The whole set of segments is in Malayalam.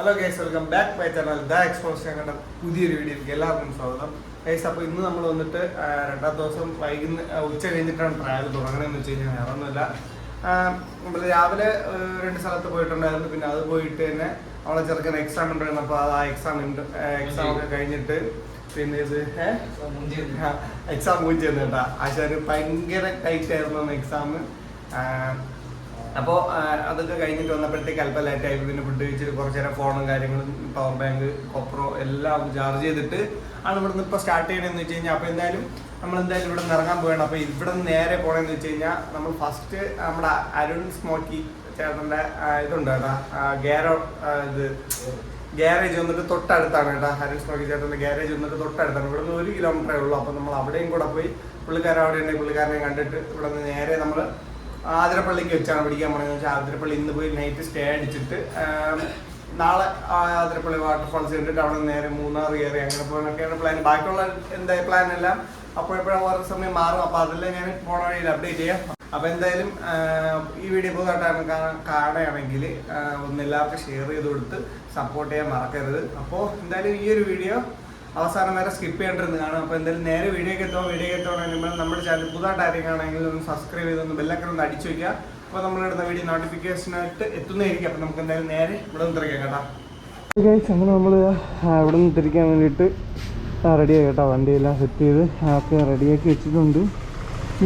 Hello guys welcome back my channel the expose ഞങ്ങളുടെ പുതിയൊരു വീഡിയോയിലേക്ക് എല്ലാവർക്കും സ്വാഗതം. ഗൈസ് അപ്പോൾ ഇന്ന് നമ്മൾ വന്നിട്ട് രണ്ടാം ദിവസം വൈകുന്ന ഉച്ച കഴിഞ്ഞിട്ടാണ് ട്രയൽ തുടങ്ങണമെന്ന് വെച്ച് കഴിഞ്ഞാൽ വേറെ ഒന്നുമില്ല. നമ്മൾ രാവിലെ രണ്ട് സ്ഥലത്ത് പോയിട്ടുണ്ടായിരുന്നു. പിന്നെ അത് പോയിട്ട് തന്നെ അവളെ ചെറുക്കൻ എക്സാം ഉണ്ടായിരുന്നു. അപ്പോൾ ആ എക്സാം ഉണ്ട് എക്സാം ഒക്കെ കഴിഞ്ഞിട്ട് പിന്നെ ഇത് എക്സാം ചെയ്യുന്നു കേട്ടോ. ആശാര് ഭയങ്കര ടൈറ്റ് ആയിരുന്നു എക്സാം അപ്പോൾ അതൊക്കെ കഴിഞ്ഞിട്ട് വന്നപ്പോഴത്തേക്ക് അല്പം ലേറ്റ് ആയി പിന്നെ ഫുഡ് കഴിച്ചിട്ട് കുറച്ച് നേരം ഫോണും കാര്യങ്ങളും പവർ ബാങ്ക് കൊപ്രോ എല്ലാം ചാർജ് ചെയ്തിട്ട് ആണ് ഇവിടുന്ന് ഇപ്പോൾ സ്റ്റാർട്ട് ചെയ്യണമെന്ന് വെച്ച് കഴിഞ്ഞാൽ അപ്പോൾ എന്തായാലും നമ്മൾ എന്തായാലും ഇവിടെ നിന്ന് ഇറങ്ങാൻ പോകണം അപ്പോൾ ഇവിടെ നിന്ന് നേരെ പോകണമെന്ന് വെച്ച് കഴിഞ്ഞാൽ നമ്മൾ ഫസ്റ്റ് നമ്മുടെ അരുൺ സ്മോക്കി ചേട്ടന്റെ ഇതുണ്ട് കേട്ടാ ഗ്യാരോ ഇത് ഗ്യാരേജ് വന്നിട്ട് തൊട്ടടുത്താണ് കേട്ടോ അരുൺ സ്മോക്കി ചേട്ടന്റെ ഗ്യാരേജ് വന്നിട്ട് തൊട്ടടുത്താണ്. ഇവിടെ നിന്ന് ഒരു കിലോമീറ്ററേ ഉള്ളൂ. അപ്പോൾ നമ്മൾ അവിടെയും കൂടെ പോയി പുള്ളിക്കാരൻ അവിടെ ഉണ്ടെങ്കിൽ പുള്ളിക്കാരനെ കണ്ടിട്ട് ഇവിടെ നിന്ന് നേരെ നമ്മൾ ആതിരപ്പള്ളിക്ക് വെച്ചാണ് പഠിക്കാൻ പോണെന്ന് വെച്ചാൽ ആതിരപ്പള്ളി ഇന്ന് പോയി നൈറ്റ് സ്റ്റേ അടിച്ചിട്ട് നാളെ ആതിരപ്പള്ളി വാട്ടർഫാൾസ് കണ്ടിട്ട് അവിടെ നേരെ മൂന്നാർ കയറി അങ്ങനെ പോകാനൊക്കെയാണ് പ്ലാൻ ബാക്കിയുള്ള എന്താ പ്ലാൻ എല്ലാം അപ്പോഴെപ്പോഴും ഓരോ സമയം മാറും. അപ്പോൾ അതെല്ലാം ഞാൻ പോണ വഴിയിൽ അപ്ഡേറ്റ് ചെയ്യാം. അപ്പോൾ എന്തായാലും ഈ വീഡിയോ പുതുതായിട്ടാണ് കാണാ- കാണുകയാണെങ്കിൽ ഒന്ന് എല്ലാവർക്കും ഷെയർ ചെയ്ത് കൊടുത്ത് സപ്പോർട്ട് ചെയ്യാൻ മറക്കരുത്. അപ്പോൾ എന്തായാലും ഈ ഒരു വീഡിയോ അവസാനം വരെ സ്കിപ്പ് ചെയ്യേണ്ടിരുന്ന്. കാണും അപ്പോൾ എന്തായാലും നേരെ വീഡിയോ എത്തുമോ വീഡിയോ എത്തുകയാണെങ്കിൽ നമ്മുടെ ചാനൽ പുതുതായിട്ട് ആരെങ്കിലും ഒന്ന് സബ്സ്ക്രൈബ് ചെയ്ത് ഒന്ന് ബെല്ലൊക്കെ ഒന്ന് അടിച്ചു വയ്ക്കുക അപ്പോൾ നമ്മളിടുന്ന വീഡിയോ നോട്ടിഫിക്കേഷനായിട്ട് എത്തുന്നതായിരിക്കും. അപ്പോൾ നമുക്ക് എന്തായാലും നേരെ ഇവിടെ നിന്ന് തിരിക്കാം കേട്ടോ. അങ്ങനെ നമ്മൾ ഇവിടെ നിന്ന് തിരിക്കാൻ വേണ്ടിയിട്ട് റെഡിയായി കേട്ടോ. വണ്ടിയെല്ലാം സെറ്റ് ചെയ്ത് ഒക്കെ റെഡിയാക്കി വെച്ചിട്ടുണ്ട്.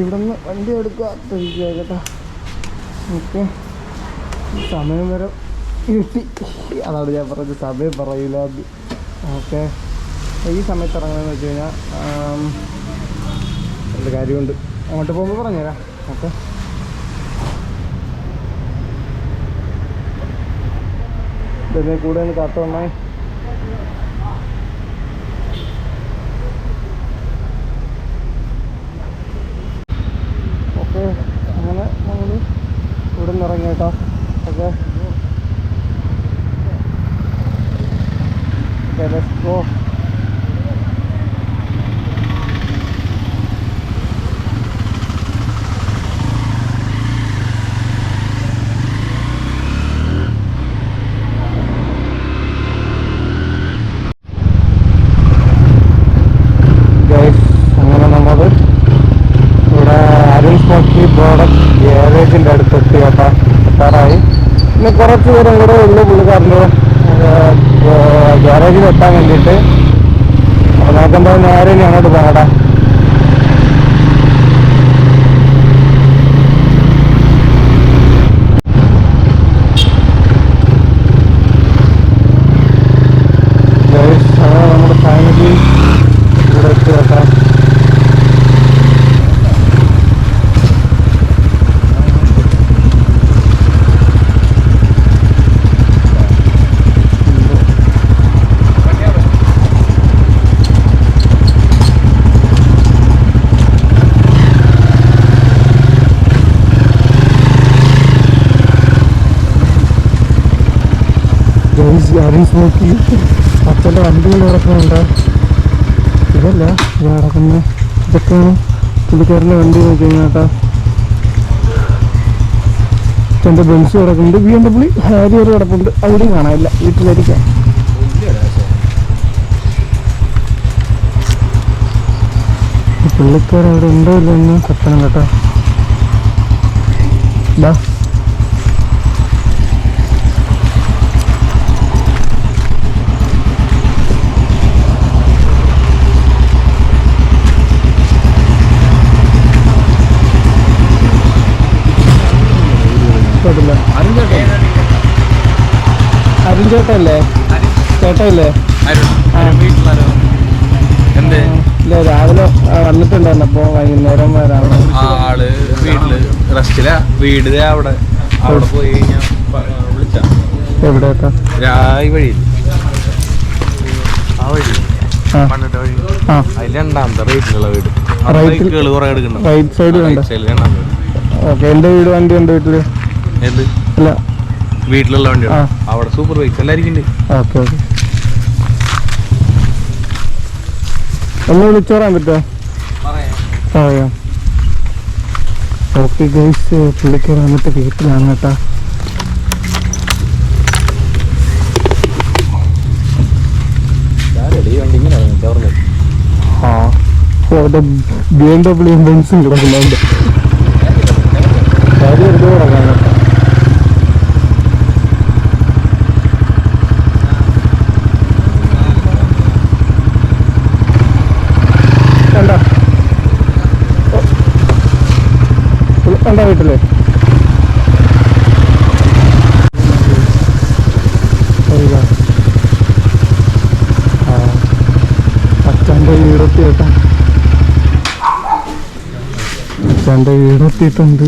ഇവിടെ നിന്ന് വണ്ടി എടുക്കുക. തിരിക്കുക കേട്ടോ. സമയം വരെ കിട്ടി. അതാണ് ഞാൻ പറഞ്ഞത്. സമയം പറയില്ല. ഓക്കെ. ഈ സമയത്ത് ഇറങ്ങണമെന്ന് വെച്ച് കഴിഞ്ഞാൽ എന്ത് കാര്യമുണ്ട്. അങ്ങോട്ട് പോകുമ്പോൾ പറഞ്ഞുതരാം. ഓക്കെ. ഇതിനെ കൂടെ ഒന്ന് കാത്തു വന്നാൽ ഓക്കെ അങ്ങനെ നമ്മൾ ഇവിടെ നിന്ന് ഇറങ്ങി കേട്ടോ. Okay. Okay, let's go. Guys, അങ്ങനെ നമ്മൾ ഇവിടെ അരുൺ സ്മോക്കി ബോർഡർ ഗ്യാരേജിന്റെ അടുത്തെത്തി കേട്ടോ എത്താറായി പിന്നെ കുറച്ച് ദൂരം കൂടെ ഉള്ളു പുള്ളിക്കാരന്റെ ഗ്യാരേജിൽ എത്താൻ വേണ്ടിയിട്ട്. നോക്കുമ്പോൾ നേരെ അങ്ങോട്ട് പോകടാ നമ്മുടെ ഫാമിലി ഇവിടെ എത്തി കേട്ടോ ആരും നോക്കി അച്ഛന്റെ വണ്ടികൾ കിടക്കുന്നുണ്ട് ഇതല്ല ഇത് കിടക്കുന്ന ഇതൊക്കെയാണ്. പുള്ളിക്കാരന്റെ വണ്ടി നോക്കി കഴിഞ്ഞാൽ കേട്ടോ. എന്റെ ബെൻസ് കിടക്കുന്നുണ്ട്. ബി എം ഡബ്ല്യു ഹാരിയർ കിടപ്പുണ്ട്. അവിടെയും കാണാനില്ല. വീട്ടിലായിരിക്കാം പുള്ളിക്കാരൻ അവിടെ ഉണ്ടോ ഇല്ലെന്ന് സത്യം കേട്ടോ. ഇതാ കുഴപ്പമില്ല അരുൺ ചേട്ടല്ലേ ചേട്ടല്ലേ ഇല്ല രാവിലെ വന്നിട്ടുണ്ടായിരുന്നു അപ്പൊ വൈകുന്നേരം വരാം ആൾ വീട്ടിൽ റെസ്റ്റിലാ? വീട് അവിടെ. അവിടെ പോയി കഴിഞ്ഞാൽ വിളിച്ച. എവിടെ ഈ വഴി. ആ വഴി. ആ. വഴി. അതിൽ രണ്ടാമത്തെ റേറ്റിലുള്ള വീട്. റൈറ്റ് സൈഡ് ഓക്കെ എന്റെ വീട് വണ്ടി എന്റെ വീട്ടിൽ അല്ല. വീട്ടിലുള്ള വണ്ടി അവിടെ സൂപ്പർ ബൈക്ക് എല്ലാരിക്കും ഒന്ന് വിളിച്ചു പറയാൻ പറ്റുമോ? ഓക്കെ ഗൈസ് പുള്ളിക്കാർ വന്നിട്ട് വീട്ടിലാണ് കേട്ടോ. ആ. ബി എം ഡബ്ല്യു ബെൻസും കിടക്കുന്നുണ്ട് കണ്ടോ വീട്ടിൽ? അച്ഛന്റെ വീടെത്തി കേട്ടോ അച്ഛന്റെ വീടെത്തിയിട്ടുണ്ട്.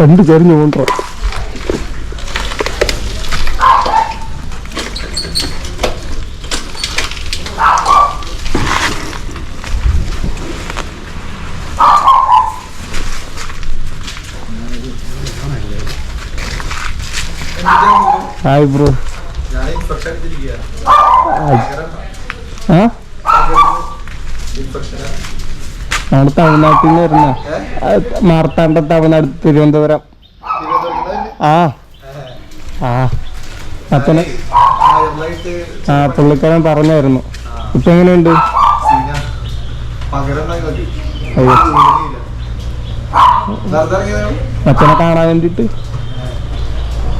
രണ്ട് ചെരിഞ്ഞു കൊണ്ടോ ഹായ് ബ്രോ ആണ് തമിഴ്നാട്ടിൽ നിന്ന് വരുന്ന മാർത്താണ്ട തമിഴ്നാട് തിരുവനന്തപുരം. ആ. ആ. അപ്പനെ ആ പുള്ളിക്കാരൻ പറഞ്ഞായിരുന്നു. ഇപ്പൊ എങ്ങനെയുണ്ട്? അച്ഛനെ കാണാൻ വേണ്ടിട്ട്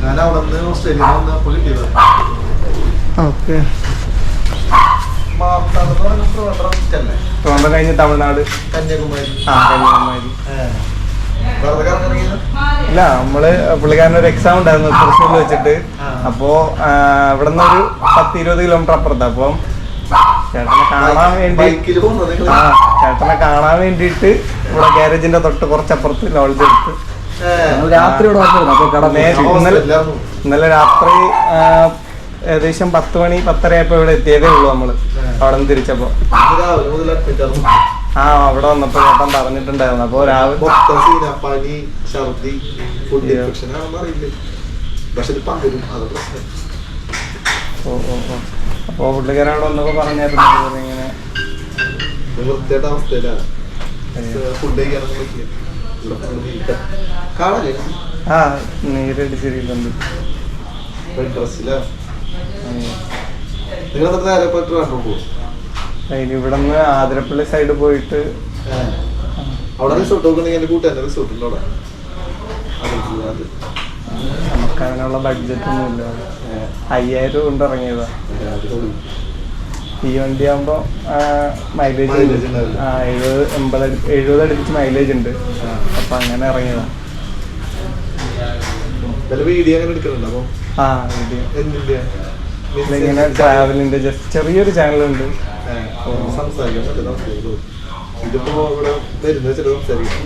ഞാൻ അവിടെ നിന്ന് ഓസ്ട്രേലിയ വന്നപ്പോൾ കിട്ടിയത്. ഓക്കെ. ട്രിവാൻഡ്രം കഴിഞ്ഞ് തമിഴ്നാട്. കന്യാകുമാരി. ആ ഇല്ല നമ്മൾ പുള്ളിക്കാരൻ ഒരു എക്സാം ഉണ്ടായിരുന്നു തൃശ്ശൂരിൽ വെച്ചിട്ട്. അപ്പോ ഇവിടെ നിന്ന് ഒരു പത്ത് ഇരുപത് കിലോമീറ്റർ അപ്പുറത്ത്. അപ്പം ചേട്ടനെ കാണാൻ വേണ്ടി ആ ചേട്ടനെ കാണാൻ വേണ്ടിയിട്ട് ഇവിടെ ഗാരേജിന്റെ തൊട്ട് കുറച്ചപ്പുറത്ത് ലോഡ്ജ് എടുത്ത്. രാത്രി ഇവിടെ വന്നിരുന്നു അപ്പൊ കട ഇന്നലെ ഇന്നലെ രാത്രി ഏകദേശം പത്ത് മണി പത്തരയപ്പോ ഇവിടെ എത്തിയതേ ഉള്ളൂ നമ്മൾ. അവിടെ നിന്ന് തിരിച്ചപ്പോ. ആ അവിടെ വന്നപ്പോ ചേട്ടൻ പറഞ്ഞിട്ടുണ്ടായിരുന്നു. അപ്പൊ രാവിലെ ഓ ഓ ഓ. അപ്പൊ പുള്ളിക്കാരൻ അവിടെ വന്നപ്പോ പറഞ്ഞായിരുന്നു ഇങ്ങനെ അവസ്ഥയിലാണ്. ഫുഡ് കഴിക്കാനൊന്നും പറ്റില്ല. ആ ഇവിടെ നിന്ന് ആതിരപ്പള്ളി സൈഡ് പോയിട്ട് അവിടെ റിസോർട്ട് അവിടെ? അത് നമുക്ക് അതിനുള്ള ബഡ്ജറ്റ് ഒന്നും ഇല്ല. അയ്യായിരം രൂപ കൊണ്ട് ഇറങ്ങിയതാ. ഈ വണ്ടി ആകുമ്പോ മൈലേജ് എഴുപത് എൺപത് അടി എഴുപത് അടുപ്പിച്ച് മൈലേജ് ഉണ്ട്. അപ്പൊ അങ്ങനെ ഇറങ്ങിയതാ. വല്ല വീഡിയോ അങ്ങനെ എടുക്കുന്നുണ്ട്. അപ്പൊ ആ വീഡിയോ എന്തിന്റെ ഇങ്ങനെ ട്രാവലിന്റെ ജസ്റ്റ് ചെറിയൊരു ചാനലുണ്ട് സംസാരിക്കാൻ പറ്റില്ല സംസാരിക്കും ഇതിപ്പോ ഇവിടെ വരുന്നത് ചില സംസാരിക്കും.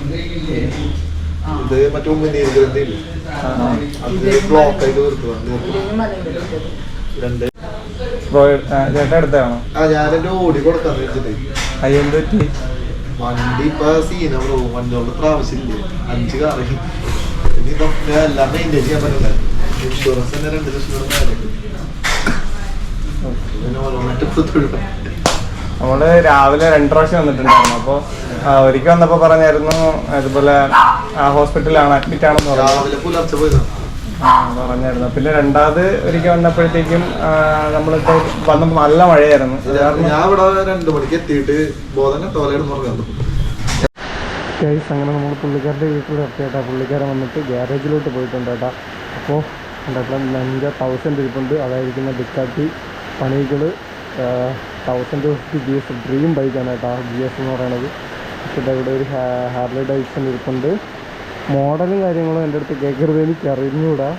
ഇത് മറ്റേ ഉമ്മനീര് ഗ്രന്ഥി ഇല്ലേ അത് ബ്ലോക്ക് ആയിട്ട് രണ്ട്. അടുത്താണോ? ആ ഞാൻ എന്റെ ഓടി കൊടുക്കാന്ന് വെച്ചിട്ട്. അയ്യോ പറ്റി? വണ്ടി ഇപ്പൊ സീന ബ്രോ അഞ്ചു പ്രാവശ്യമില്ലേ? അഞ്ച് കാറി. ഇതൊക്കെ എല്ലാം മെയിന്റെയിൻ ചെയ്യാൻ പറ്റില്ല ഇൻഷുറൻസ് തന്നെ രണ്ട് ലക്ഷം രൂപ നമ്മൾ രാവിലെ രണ്ട് പ്രാവശ്യം വന്നിട്ടുണ്ടായിരുന്നു. അപ്പൊ ആ, ഒരിക്കൽ വന്നപ്പോ പറഞ്ഞായിരുന്നു അതുപോലെ ആ ഹോസ്പിറ്റലാണ് അഡ്മിറ്റ് ആണെന്ന് പറഞ്ഞു. പറഞ്ഞായിരുന്നു. പിന്നെ രണ്ടാമത് ഒരിക്കൽ വന്നപ്പോഴത്തേക്കും നമ്മളിപ്പോ വന്നപ്പോ നല്ല മഴയായിരുന്നു. ഞാൻ ഇവിടെ രണ്ടു മണിക്ക് എത്തിയിട്ട് ബോധന ടോലയുടെ ഉറങ്ങാൻ ഗൈസ് അങ്ങനെ നമ്മൾ പുള്ളിക്കാരുടെ വീട്ടിൽ നിർത്തിയേട്ടാ. പുള്ളിക്കാരൻ വന്നിട്ട് ഗ്യാരേജിലോട്ട് പോയിട്ടുണ്ട് ഏട്ടാ അപ്പോൾ എന്താ നഞ്ച തൗസൻഡ് ഇരിപ്പുണ്ട്. അതായിരിക്കുന്ന ഡിക്കാട്ടി പണികൾ thousand fifty G S dream ബൈക്കാണ് കേട്ടോ ജി എസ് എന്ന് പറയുന്നത്. പിന്നെ ഇവിടെ ഒരു ഹാർലി ഡൈസൺ ഇരിപ്പുണ്ട്. മോഡലും കാര്യങ്ങളും എന്റെ അടുത്ത് കേൾക്കരുത് എനിക്ക് അറിഞ്ഞുകൂടാ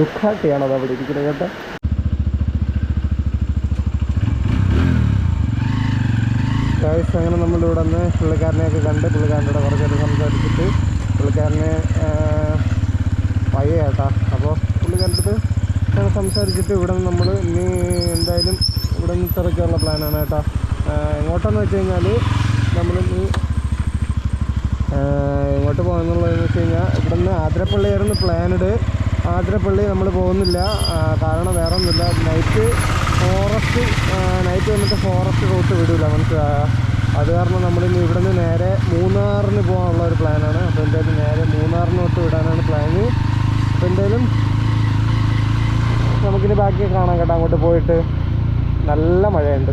ദുഃഖാട്ടിയാണ് അത് അവിടെ ഇരിക്കുന്നത് കേട്ടോ. ഗായ്സ് അങ്ങനെ നമ്മളിവിടെ നിന്ന് പുള്ളിക്കാരനെയൊക്കെ കണ്ട് പുള്ളിക്കാരന്റെ കുറച്ചേരം സംസാരിച്ചിട്ട് പുള്ളിക്കാരനെ പയ്യ കേട്ടാ അപ്പോൾ പുള്ളിക്കാരന്റെ അടുത്ത് സംസാരിച്ചിട്ട് ഇവിടെ നിന്ന് നമ്മൾ ഇനി എന്തായാലും ഇവിടെ നിന്ന് തിറക്കാനുള്ള പ്ലാനാണ് കേട്ടാ. എങ്ങോട്ടെന്ന് വെച്ച് കഴിഞ്ഞാൽ നമ്മളിനി എങ്ങോട്ട് പോകുന്നുള്ളതെന്ന് വെച്ച് കഴിഞ്ഞാൽ ഇവിടെ നിന്ന് ആതിരപ്പള്ളിയായിരുന്നു പ്ലാനഡ്. ആതിരപ്പള്ളി നമ്മൾ പോകുന്നില്ല. കാരണം വേറെ ഒന്നുമില്ല നൈറ്റ് ഫോറസ്റ്റ് നൈറ്റ് വന്നിട്ട് ഫോറസ്റ്റ് റൂട്ട് വിടില്ല നമുക്ക് അത് കാരണം നമ്മളിന്ന് ഇവിടെ നിന്ന് നേരെ മൂന്നാറിന് പോകാനുള്ള ഒരു പ്ലാനാണ്. അപ്പോൾ എന്തായാലും നേരെ മൂന്നാറിനോട്ട് വിടാനാണ് പ്ലാന് അപ്പോൾ എന്തായാലും നമുക്കിനി ബാക്കി കാണാം കേട്ടോ. അങ്ങോട്ട് പോയിട്ട് നല്ല മഴയുണ്ട്.